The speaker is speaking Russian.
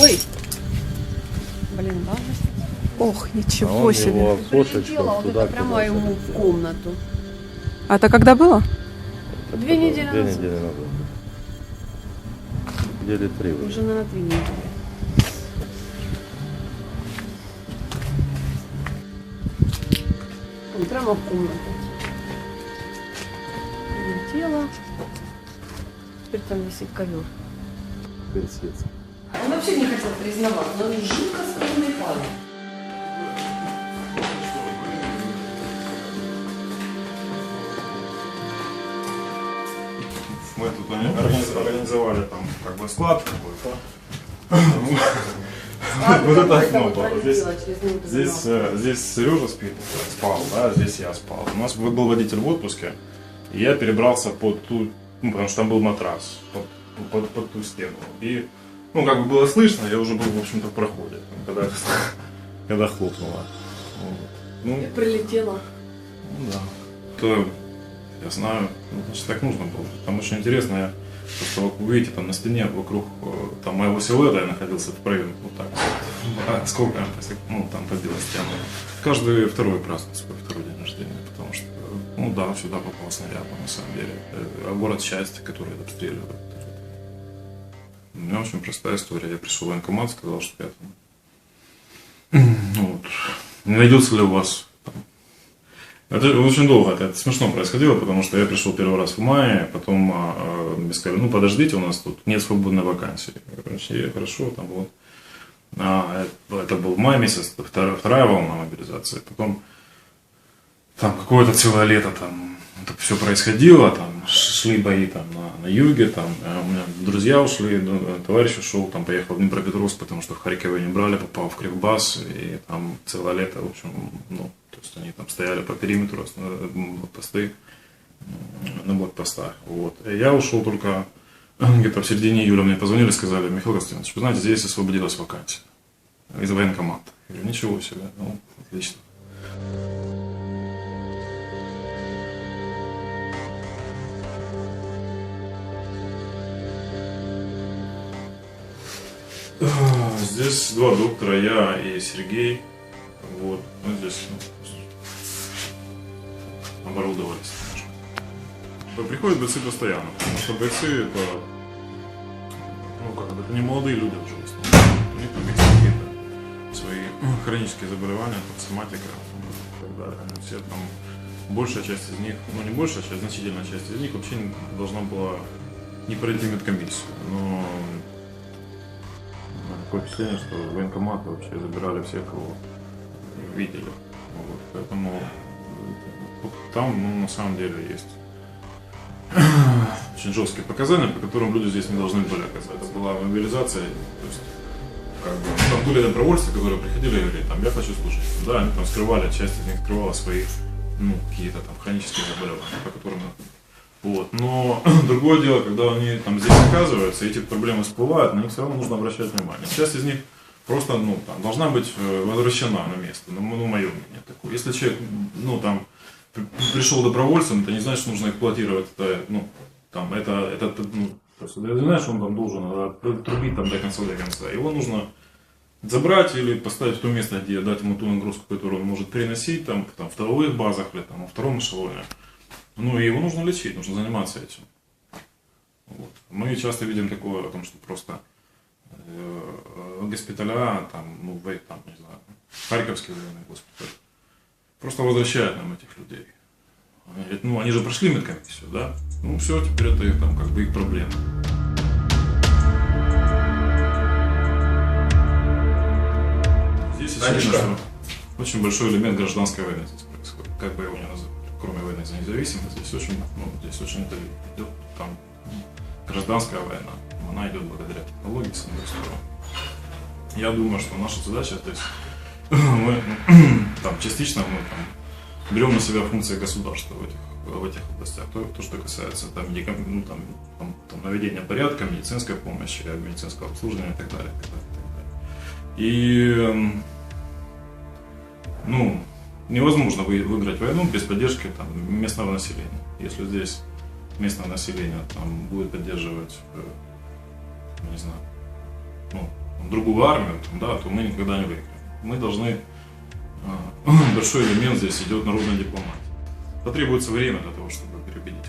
Ой. Блин, ладно. Ох, А ничего он себе. его кошечку вот туда это прямо ему в комнату. А это когда было? Это Две было недели Две назад. недели назад. Недели три уже. Уже на три недели. Он прямо в комнату. Прилетело. Теперь там висит ковер. Персец. Он вообще не хотел признавать, но он жутко скромный парень. Мы тут организ- организовали там как бы склад какой-то. Вот это окно было. Здесь, здесь, э, здесь Сережа спит, спал, да, здесь я спал. У нас был водитель в отпуске, и я перебрался под ту, ну, потому что там был матрас, под, под, под ту стену. И, ну, как бы было слышно, я уже был, в общем-то, в проходе, когда, когда хлопнуло. Вот. Ну, Прилетело. ну да. То я знаю, ну, значит так нужно было. Там очень интересно, я просто вот вы видите, там на стене вокруг э, там моего силуэта я находился в проеме вот так. А сколько, ну там побила стену. Каждый второй празднует свой второй день рождения, потому что, ну да, сюда попал снаряд, на самом деле. А город счастья, который обстреливают. Очень простая история. Я пришел в военкомат, сказал, что я там ну, вот, не найдется ли у вас это очень долго, это, смешно происходило, потому что я пришел первый раз в мае, потом а, мне сказали, ну подождите, у нас тут нет свободной вакансии. Я, хорошо, там вот. А, это, был май месяц, вторая, вторая волна мобилизации. Потом там какое-то целое лето там все происходило, там шли бои там на, на юге, там а у меня друзья ушли, ну, товарищ ушел, там поехал в Днепропетровск, потому что в Харькове не брали, попал в Кривбас, и там целое лето, в общем, ну, то есть они там стояли по периметру, э, посты на блокпостах. Вот. Я ушел только где-то в середине июля мне позвонили, сказали, Михаил Константинович, вы знаете, здесь освободилась вакансия из военкомата. Я говорю, ничего себе, ну, отлично. Здесь два доктора, я и Сергей. Вот, ну, здесь ну, оборудовались. Приходят бойцы постоянно, потому что бойцы это, ну как, это не молодые люди уже. У них там есть какие-то свои хронические заболевания, там, соматика и так далее. Они все там, большая часть из них, ну не большая часть, значительная часть из них вообще должна была не пройти медкомиссию. Но такое впечатление, что военкоматы вообще забирали всех, кого видели. Вот, поэтому э, там, ну, на самом деле, есть очень жесткие показания, по которым люди здесь не должны были оказаться. Была мобилизация, то есть, как бы, ну, там были добровольцы, которые приходили и говорили, там, я хочу служить. Да, они там скрывали, часть из них скрывала свои, ну, какие-то там хронические заболевания, по которым вот. Но другое дело, когда они там здесь оказываются, эти проблемы всплывают, на них все равно нужно обращать внимание. Часть из них просто, ну, там, должна быть э, возвращена на место, ну, ну мое мнение такое. Если человек, ну, там, при- пришел добровольцем, это не значит, что нужно эксплуатировать это, ну, там, это, это, ну, то есть, значит, что он там должен э, трубить там до конца, до конца. Его нужно забрать или поставить в то место, где дать ему ту нагрузку, которую он может переносить, там, там в тыловых базах или там, во втором эшелоне. Ну, и его нужно лечить, нужно заниматься этим. Вот. Мы часто видим такое о том, что просто э, госпиталя, там, ну, в, там, не знаю, Харьковский военный госпиталь, просто возвращают нам этих людей. Они говорят, ну, они же прошли медкомиссию, да? Ну, все, теперь это их, там, как бы их проблема. Здесь очень большой элемент гражданской войны здесь происходит, как бы его ни называли. Кроме войны за независимость, здесь очень, ну, здесь очень это идет там гражданская война. Она идет благодаря технологии, с одной стороны. Я думаю, что наша задача, то есть мы там частично мы там, берем на себя функции государства в этих, в этих областях. То, то что касается там, медикам- ну, там, там, там, наведения порядка, медицинской помощи, медицинского обслуживания и так далее. И, так далее, и так далее. и эм, ну, невозможно вы- выиграть войну без поддержки там, местного населения. Если здесь местное население там, будет поддерживать, э, не знаю, ну, другую армию, там, да, то мы никогда не выиграем. Мы должны, а, большой элемент здесь идет народная дипломатия. Потребуется время для того, чтобы переубедить